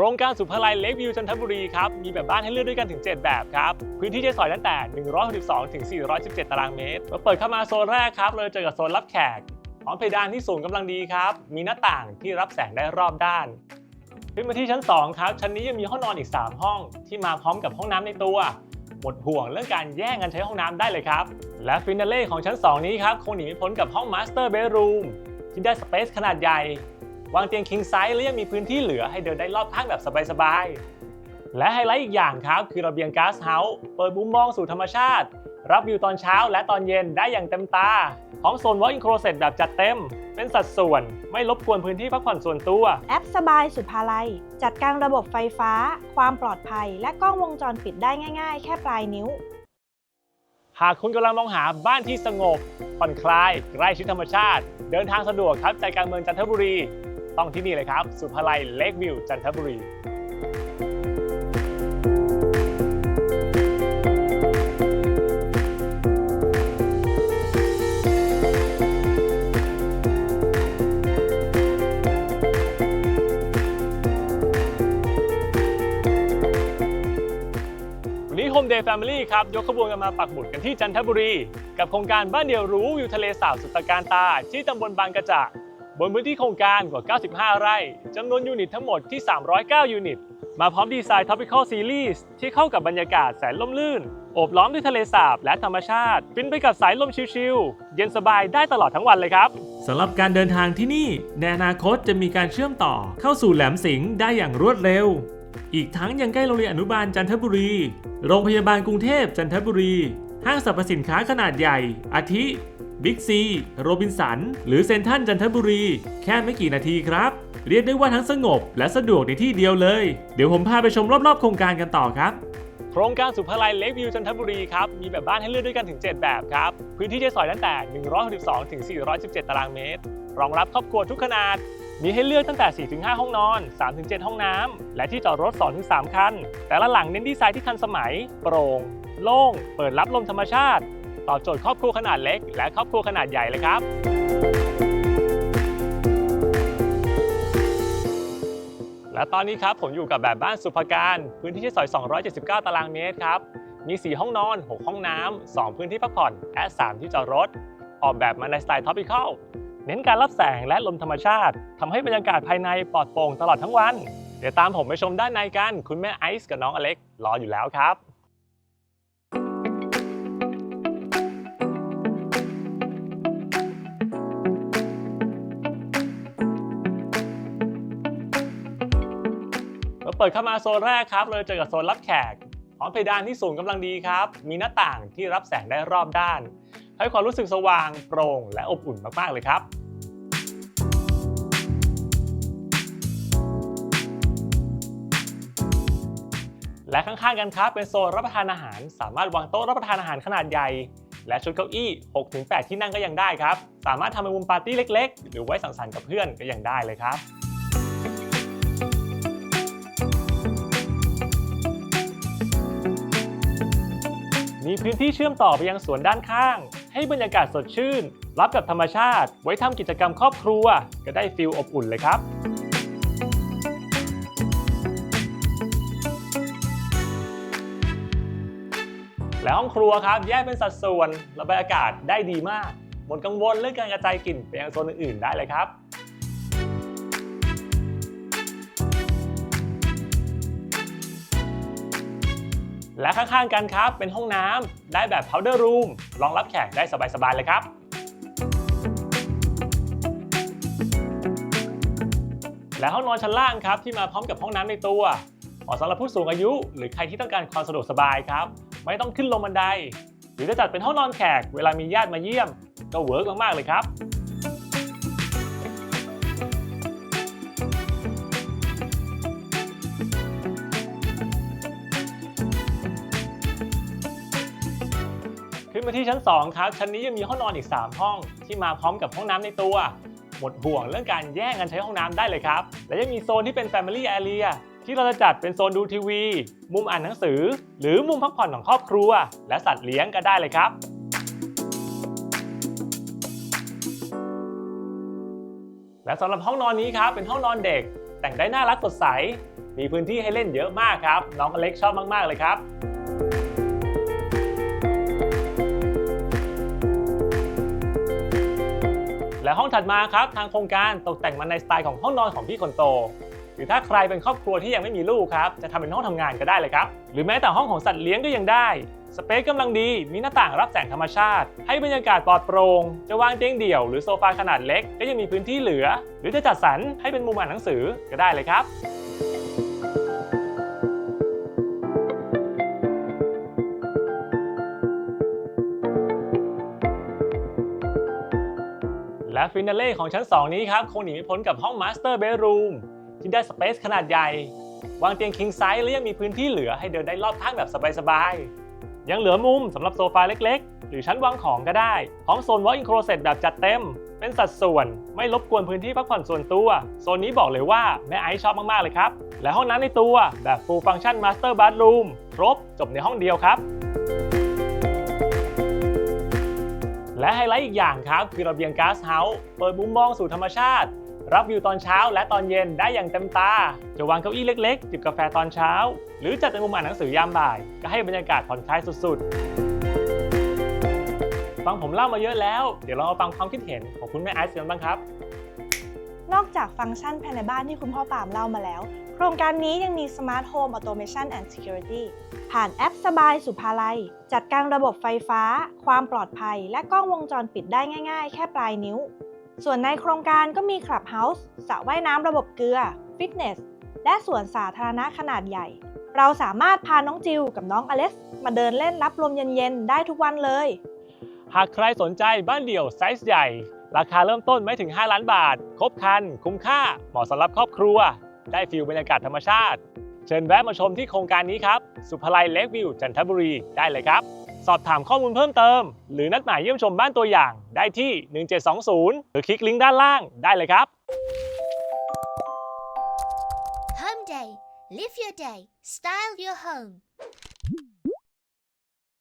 ครงการสุภาลัยเล็กวิวจันทบุรีครับ มีแบบบ้านให้เลือกด้วยกันถึง 7 แบบครับ พื้นที่ใช้สอยตั้งแต่ 162ถึง417 ตารางเมตรมาเปิดเข้ามาโซนแรกครับ เราจะเจอกับโซนรับแขกพร้อมเพดานที่สูงกำลังดีครับ มีหน้าต่างที่รับแสงได้รอบด้าน ขึ้นมาที่ชั้น 2 ครับ ชั้นนี้ยังมีห้องนอนอีก 3 ห้อง ที่มาพร้อมกับห้องน้ำในตัว หมดห่วงเรื่องการแย่งกันใช้ห้องน้ำได้เลยครับ และฟินาเล่ของชั้น 2 นี้ครับคงหนีไม่พ้นกับห้องมาสเตอร์เบดรูมที่ได้สเปซขนาดใหญ่ วางเตียง king size และยังมีพื้นที่เหลือให้เดินได้รอบข้างแบบสบายๆ และไฮไลท์อีกอย่างครับคือระเบียงก๊าซเฮาส์เปิดมุมมองสู่ธรรมชาติ รับวิวตอนเช้าและตอนเย็นได้อย่างเต็มตาพร้อมโซน walk-in closet แบบจัดเต็ม เป็นสัดส่วน ไม่รบกวนพื้นที่พักผ่อนส่วนตัว แอปสบายสุดภาลัย จัดการระบบไฟฟ้า ความปลอดภัย และกล้องวงจรปิดได้ง่าย ๆ แค่ปลายนิ้วหากคุณกำลังมองหาบ้านที่สงบผ่อนคลาย ใกล้ชิดธรรมชาติ เดินทางสะดวกครับใจกลางเมืองจันทบุรี ต้องที่นี่เลยครับ สุภาลัยเลกวิวจันทบุรีวันนี้ Home Day Family ครับ ยกขบวนกันมาปักหมุดกันที่จันทบุรี กับโครงการบ้านเดียวรู้วิวทะเลสาบสุดตะการตา ที่ตำบลบางกระจะ บนพื้นที่โครงการกว่า 95 ไร่จำนวนยูนิตทั้งหมดที่ 309 ยูนิต มาพร้อมดีไซน์ Topical Series ที่เข้ากับบรรยากาศแสนล่มลื่น โอบล้อมด้วยทะเลสาบและธรรมชาติฟินไปกับสายลมชิลๆ เย็นสบายได้ตลอดทั้งวันเลยครับสำหรับการเดินทางที่นี่ ในอนาคตจะมีการเชื่อมต่อเข้าสู่แหลมสิงห์ได้อย่างรวดเร็ว อีกทั้งยังใกล้โรงเรียนอนุบาลจันทบุรี โรงพยาบาลกรุงเทพจันทบุรี ห้างสรรพสินค้าขนาดใหญ่ อาทิ บิ๊กซี โรบินสัน หรือเซนทรัลจันทบุรี แค่ไม่กี่นาทีครับ เรียกได้ว่าทั้งสงบและสะดวกในที่เดียวเลย เดี๋ยวผมพาไปชมรอบๆ โครงการกันต่อครับโครงการสุภาลัยเล็กวิวจันทบุรีครับ มีแบบบ้านให้เลือกด้วยกันถึง 7 แบบครับ พื้นที่ใช้สอยตั้งแต่ 162ถึง417 ตารางเมตร รองรับครอบครัวทุกขนาด มีให้เลือกตั้งแต่ 4-5 ห้องนอน 3-7 ห้องน้ำ และที่จอดรถ 2-3 คัน แต่ละหลังเน้นดีไซน์ที่ทันสมัย โปร่ง โล่ง เปิดรับลมธรรมชาติ ตอบโจทย์ครอบครัวขนาดเล็ก และครอบครัวขนาดใหญ่เลยครับและตอนนี้ครับผมอยู่กับแบบบ้านสุภการ พื้นที่ใช้สอย 279 ตารางเมตรครับ มี 4 ห้องนอน 6 ห้องน้ำ 2 พื้นที่พักผ่อน และ 3 ที่จอดรถ ออกแบบมาในสไตล์ท็อปิคอลเน้นการรับแสงและลมธรรมชาติทำให้บรรยากาศภายในปลอดโปร่งตลอดทั้งวัน เดี๋ยวตามผมไปชมด้านในกัน คุณแม่ไอซ์กับน้องอเล็กรออยู่แล้วครับ เปิดเข้ามาโซนแรกครับเราเจอกับโซนรับแขกพร้อมเพดานที่สูงกำลังดีครับ มีหน้าต่างที่รับแสงได้รอบด้าน ให้ความรู้สึกสว่างโปร่งและอบอุ่นมากๆเลยครับและข้างๆกันครับเป็นโซนรับประทานอาหาร สามารถวางโต๊ะรับประทานอาหารขนาดใหญ่ และชุดเก้าอี้ 6-8 ที่นั่งก็ยังได้ครับ สามารถทำเป็นมุมปาร์ตี้เล็ก ๆ หรือไว้สังสรรค์กับเพื่อนก็ยังได้เลยครับ มีพื้นที่เชื่อมต่อไปยังสวนด้านข้าง ให้บรรยากาศสดชื่น รับกับธรรมชาติ ไว้ทำกิจกรรมครอบครัว ก็ได้ฟิลอบอุ่นเลยครับและห้องครัวครับแยกเป็นสัดส่วนระบายอากาศได้ดีมาก หมดกังวลเรื่องการกระจายกลิ่นไปยังโซนอื่นๆได้เลยครับ และข้างๆกันครับ เป็นห้องน้ำได้แบบ powder room รองรับแขกได้สบายๆเลยครับและห้องนอนชั้นล่างครับที่มาพร้อมกับห้องน้ำในตัวเหมาะสำหรับผู้สูงอายุ หรือใครที่ต้องการความสะดวกสบายครับ ไม่ต้องขึ้นลงบันได หรือจะจัดเป็นห้องนอนแขกเวลามีญาติมาเยี่ยม ก็เวิร์กมากๆเลยครับ ขึ้นมาที่ชั้น 2 ครับ ชั้นนี้ยังมีห้องนอนอีก 3 ห้อง ที่มาพร้อมกับห้องน้ำในตัว หมดห่วงเรื่องการแย่งกันใช้ห้องน้ำได้เลยครับ และยังมีโซนที่เป็น Family Area ที่เราจะจัดเป็นโซนดูทีวี มุมอ่านหนังสือ หรือมุมพักผ่อนของครอบครัว และสัตว์เลี้ยงก็ได้เลยครับและสำหรับห้องนอนนี้ครับเป็นห้องนอนเด็ก แต่งได้น่ารักสดใส มีพื้นที่ให้เล่นเยอะมากครับ น้องอเล็กชอบมาก ๆ เลยครับ และห้องถัดมาครับทางโครงการตกแต่งมาในสไตล์ของห้องนอนของพี่คนโต หรือถ้าใครเป็นครอบครัวที่ยังไม่มีลูกครับจะทำเป็นห้องทำงานก็ได้เลยครับ หรือแม้แต่ห้องของสัตว์เลี้ยงก็ยังได้ สเปซกำลังดีมีหน้าต่างรับแสงธรรมชาติ ให้บรรยากาศปลอดโปร่งจะวางเตียงเดี่ยวหรือโซฟาขนาดเล็กก็ยังมีพื้นที่เหลือ หรือจะจัดสรรให้เป็นมุมอ่านหนังสือก็ได้เลยครับ ฟินาเล่ของชั้น 2 นี้ครับคงหนีไม่พ้นกับห้องมาสเตอร์เบ d รูมที่ได้สเปซขนาดใหญ่ วางเตียงคิงไซส์และยังมีพื้นที่เหลือให้เดินได้รอบข้างแบบสบายๆ ยังเหลือมุมสำหรับโซฟาเล็กๆ หรือชั้นวางของก็ได้ พร้อมโซน walk-in closet แบบจัดเต็ม เป็นสัดส่วนไม่รบกวนพื้นที่พักผ่อนส่วนตัว โซนนี้บอกเลยว่าแม่ไอซ์ชอบมากๆเลยครับ และห้องน้ำในตัวแบบ full function master bathroom ครบจบในห้องเดียวครับ และไฮไลท์อีกอย่างครับ คือระเบียงก๊าซเฮาส์เปิดมุมมองสู่ธรรมชาติ รับวิวตอนเช้าและตอนเย็นได้อย่างเต็มตา จะวางเก้าอี้เล็กๆ จิบกาแฟตอนเช้า หรือจัดเป็นมุมอ่านหนังสือยามบ่าย ก็ให้บรรยากาศผ่อนคลายสุดๆ ฟังผมเล่ามาเยอะแล้ว เดี๋ยวเรามาฟังความคิดเห็นของคุณแม่ไอซ์กันบ้างครับ นอกจากฟังก์ชันภายในบ้านที่คุณพ่อปามเล่ามาแล้ว โครงการนี้ยังมี Smart Home Automation and Security ผ่านแอปสบายสุภาลัย จัดการระบบไฟฟ้า ความปลอดภัย และกล้องวงจรปิดได้ง่ายๆ แค่ปลายนิ้ว ส่วนในโครงการก็มี Clubhouse สระว่ายน้ำระบบเกลือ ฟิตเนส และสวนสาธารณะขนาดใหญ่ เราสามารถพาน้องจิวกับน้องอเล็กซ์มาเดินเล่นรับลมเย็นๆ ได้ทุกวันเลย หากใครสนใจบ้านเดี่ยวไซส์ใหญ่ ราคาเริ่มต้นไม่ถึง 5 ล้านบาท ครบคัน คุ้มค่า เหมาะสำหรับครอบครัว ได้ฟิลบรรยากาศธรรมชาติ เชิญแวะมาชมที่โครงการนี้ครับ สุภาลัยเลกวิวจันทบุรีได้เลยครับ สอบถามข้อมูลเพิ่มเติม หรือนัดหมายเยี่ยมชมบ้านตัวอย่างได้ที่ 1720 หรือคลิกลิงก์ด้านล่างได้เลยครับ Home Day. Live your day. Style your home.